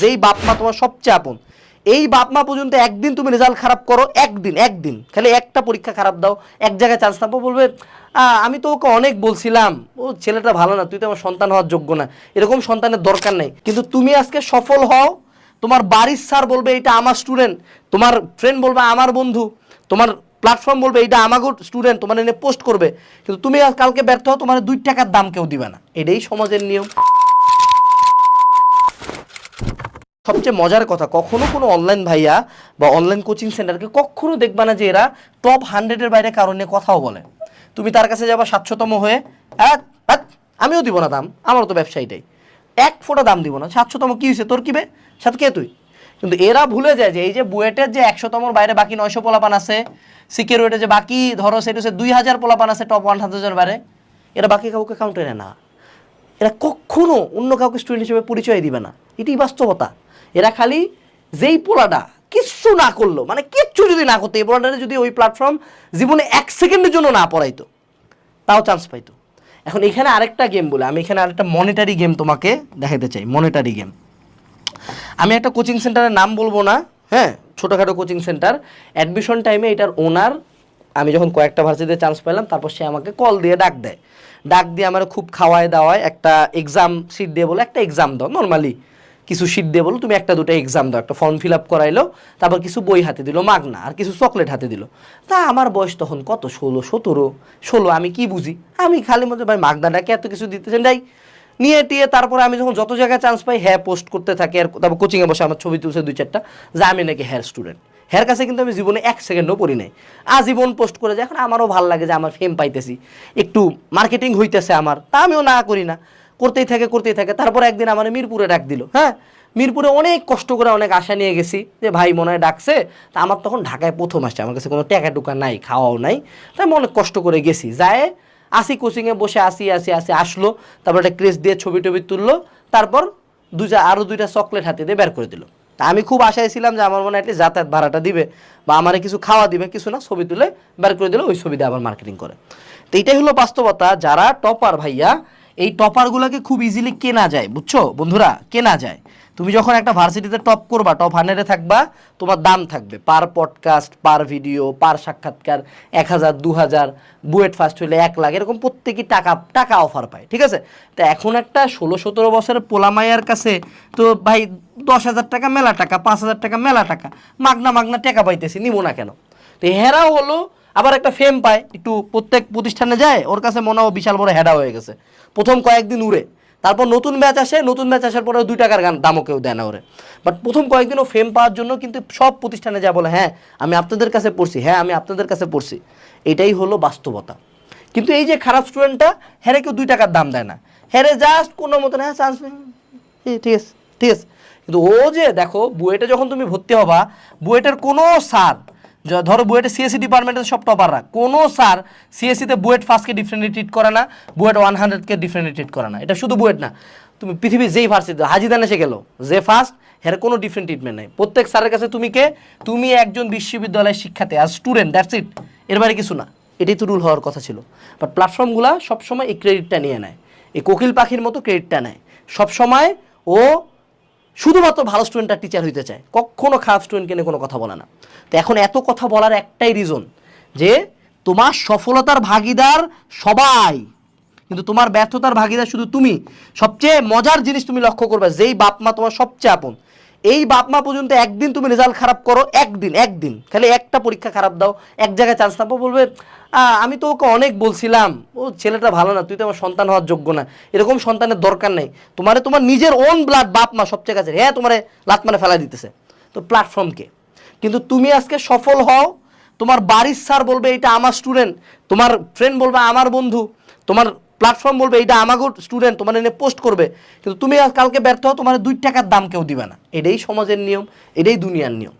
যেই বাপ মা তোমার সবচেয়ে আপন, এই বাপ মা পর্যন্ত একদিন তুমি রেজাল্ট খারাপ করো, একদিন একদিন। খালি একটা পরীক্ষা খারাপ দাও, এক জায়গায় চান্স নাও বলবে আমি তো ওকে অনেক বলছিলাম, ও ছেলেটা ভালো না, তুই তো আমার সন্তান হওয়ার যোগ্য না। এরকম সন্তানের দরকার নেই। কিন্তু তুমি আজকে সফল হও, তোমার বাড়ির স্যার বলবে, এটা আমার স্টুডেন্ট তোমার ফ্রেন্ড বলবে, আমার বন্ধু। তোমার প্ল্যাটফর্ম বলবে, এটা আমাগো স্টুডেন্ট তোমার এনে পোস্ট করবে। কিন্তু তুমি কালকে ব্যর্থ হও, তোমার দুই টাকার দাম কেউ দিবে না। এটাই সমাজের নিয়ম। সবচেয়ে মজার কথা, কখনো কোনো অনলাইন ভাইয়া বা অনলাইন কোচিং সেন্টারকে কখনো দেখবা না যে এরা টপ হান্ড্রেডের বাইরে কারণে কথাও বলে। তুমি তার কাছে যাবা সাতশোতম হয়ে হ্যাঁ হ্যাঁ আমিও দিব না দাম, আমারও তো ব্যবসায়ীটাই এক ফোঁটা দাম দিব না, সাতশোতম কী হয়েছে, তোর কিবে সাথে কে তুই? কিন্তু এরা ভুলে যায় যে এই যে বুয়েটের যে একশোতমর বাইরে বাকি নয়শো পোলাপান আছে সিকিউরিটি যে বাকি ধরো সেটা হচ্ছে দুই হাজার পোলাপান আছে টপ ওয়ান হাজার বাইরে, এরা বাকি কাউকে কাউন্টে না। এরা কখনো অন্য কাউকে স্টুডেন্ট হিসেবে পরিচয় দিবে না। এটাই বাস্তবতা। এরা খালি যেই পোলাটা কিচ্ছু না করল মানে কিচ্ছু যদি না করতো, এই পোলাটা যদি ওই প্ল্যাটফর্ম জীবনে এক সেকেন্ডের জন্য না পড়াইতো, তাও চান্স পাইতো। এখন এখানে আরেকটা গেম বলে, আমি এখানে আরেকটা মনিটারি গেম তোমাকে দেখাতে চাই মনিটারি গেম আমি একটা কোচিং সেন্টারের নাম বলব না হ্যাঁ ছোটোখাটো কোচিং সেন্টার অ্যাডমিশন টাইমে এটার ওনার আমি যখন কয়েকটা ভার্সিটিতে চান্স পেলাম, তারপর সে আমাকে কল দিয়ে ডাক দেয়। ডাক দিয়ে আমার খুব খাওয়ায় দাওয়ায় একটা এক্সাম সিট দিয়ে বলে, একটা এক্সাম দাও নর্মালি কিছু শিট দিয়ে বলো, তুমি একটা দুটো এক্সাম দাও, একটা ফর্ম ফিল আপ করাইলো, তারপর কিছু বই হাতে দিল, মাগনা, আর কিছু চকলেট হাতে দিল। তা আমার বয়স তখন কত? ষোলো, সতেরো। ষোলো, আমি কি বুঝি? আমি খালি মধ্যে ভাই, মাগনাটাকে এত কিছু দিতেছেন যাই নিয়ে টিয়ে তারপরে আমি যখন যত জায়গায় চান্স পাই হ্যাঁ পোস্ট করতে থাকি, আর তারপর কোচিংয়ে বসে আমার ছবি তুলছে দুই চারটা, যে আমি নাকি হ্যার স্টুডেন্ট হ্যার কাছে কিন্তু আমি জীবনে এক সেকেন্ডও পড়ি নাই। আজীবন পোস্ট করে যায় এখন আমারও ভালো লাগে যে আমার ফেম পাইতেছি। একটু মার্কেটিং হইতেছে আমার, তা আমিও না করি না। করতেই থাকে করতেই থাকে। তারপর একদিন আমার মিরপুরে ডাক দিল হ্যাঁ? মিরপুরে অনেক কষ্ট করে অনেক আশা নিয়ে গেছি যে ভাই মনে হয় ডাকছে। তা আমার তখন ঢাকায় প্রথম আসছে। আমার কাছে কোনো টাকা টুকা নাই, খাওয়াও নাই। তাই আমি অনেক কষ্ট করে গেছি। যায় আসি কোচিংয়ে বসে আসি আসি আসি, আসলো। তারপর একটা ক্রেস দিয়ে ছবি টবি তুললো। তারপর দুইটা আরও দুইটা চকলেট হাতে দিয়ে বের করে দিল। তা আমি খুব আশায় ছিলাম যে আমার মনে হয় যাতায়াত ভাড়াটা দিবে বা আমার কিছু খাওয়া দিবে, কিছু না, ছবি তুলে বের করে দিলে ওই ছবি দিয়ে আবার মার্কেটিং করে। তো এটাই হলো বাস্তবতা। যারা টপার ভাইয়া এই টপারগুলোকে খুব ইজিলি কেনা যায়, বুঝছ? বন্ধুরা, কেনা যায়। তুমি যখন একটা ভার্সিটিতে টপ করবা টপ হান্ড্রেডে থাকবা, তোমার দাম থাকবে। পার পডকাস্ট পার ভিডিও পার সাক্ষাৎকার, এক হাজার, দু হাজার, বুয়েট ফার্স্ট হইলে এক লাখ, এরকম প্রত্যেকই টাকা টাকা অফার পায়, ঠিক আছে? তো এখন একটা ষোলো, সতেরো বছরের পোলামাইয়ার কাছে তো ভাই দশ হাজার টাকা মেলা টাকা, পাঁচ হাজার টাকা মেলা টাকা, মাগনা মাগনা টাকা পাইতেছি, নিবো না কেন? তো হেরাও হলো আবার একটা ফেম পায়, একটু প্রত্যেক প্রতিষ্ঠানে যায়, ওর কাছে মনে হয় বিশাল বড় হেডা হয়ে গেছে। প্রথম কয়েকদিন উড়ে, তারপর নতুন ম্যাচ আসে, নতুন ম্যাচ আসার পরে দুই টাকার গান দামও কেউ দেয় না ওরে। বাট প্রথম কয়েকদিন ও ফেম পাওয়ার জন্য কিন্তু সব প্রতিষ্ঠানে যা বলে হ্যাঁ আমি আপনাদের কাছে পড়ছি হ্যাঁ আমি আপনাদের কাছে পড়ছি। এটাই হলো বাস্তবতা। কিন্তু এই যে খারাপ স্টুডেন্টটা হ্যারে কেউ দুই টাকার দাম দেয় না। হ্যারে জাস্ট কোনো মতন হ্যাঁ চান্স ঠিক আছে ঠিক আছে। কিন্তু ও যে, দেখো, বুয়েটে যখন তুমি ভর্তি হবা, বুয়েটের কোনো স্যার য- ধরো বুয়েটে সিএসসি ডিপার্টমেন্টের সব টপাররা কোনো স্যার সিএসসিতে বুয়েট ফার্স্টকে ডিফারেন্টলি ট্রিট করে না, বুয়েট ওয়ান হান্ড্রেডকে ডিফারেন্টলি ট্রিট করে না। এটা শুধু বুয়েট না। তুমি পৃথিবীর যেই ভার্সিটি হাজিদান এসে গেল, যে ফার্স্ট এর কোনো ডিফারেন্ট ট্রিটমেন্ট নেই। প্রত্যেক স্যারের কাছে তুমি কে? তুমি একজন বিশ্ববিদ্যালয়ের শিক্ষাতে আর স্টুডেন্ট দ্যাটস ইট এর বাইরে কিছু না। এটাই তো রুল হওয়ার কথা ছিল। বাট প্ল্যাটফর্মগুলো সবসময় এই ক্রেডিটটা নিয়ে নেয়। এই কোকিল পাখির মতো ক্রেডিটটা নেয়। সবসময় ও শুধুমাত্র ভালো স্টুডেন্ট আর টিচার হইতে চায়। কখনো খারাপ স্টুডেন্টকে নিয়ে কোনো কথা বলে না। তো এখন এত কথা বলার একটাই রিজন যে তোমার সফলতার ভাগিদার সবাই। কিন্তু তোমার ব্যর্থতার ভাগিদার শুধু তুমি। সবচেয়ে মজার জিনিস তুমি লক্ষ্য করবে, যেই বাপ মা তোমার সবচেয়ে আপন। এই বাপ মা পর্যন্ত একদিন তুমি রেজাল্ট খারাপ করো, একদিন একদিন। খালি একটা পরীক্ষা খারাপ দাও, এক জায়গায় চান্স নাও বলবে আমি তো ওকে অনেক বলছিলাম। ও ছেলেটা ভালো না, তুই তো আমার সন্তান হওয়ার যোগ্য না। এরকম সন্তানের দরকার নেই। তোমারে তোমার নিজের ওন ব্লাড বাপ মা সবচেয়ে কাছে। হ্যাঁ তোমারে লাত মানে ফেলা দিতেছে। তো প্ল্যাটফর্মকে কিন্তু তুমি আজকে সফল হও, তোমার বাড়ির স্যার বলবে এটা আমার স্টুডেন্ট তোমার ফ্রেন্ড বলবে, আমার বন্ধু। তোমার প্ল্যাটফর্ম বলবে এটা আমাগো স্টুডেন্ট তোমার এনে পোস্ট করবে। কিন্তু তুমি কালকে ব্যর্থ হও, তোমার দুই টাকার দাম কেউ দিবে না। এটাই সমাজের নিয়ম, এটাই দুনিয়ার নিয়ম।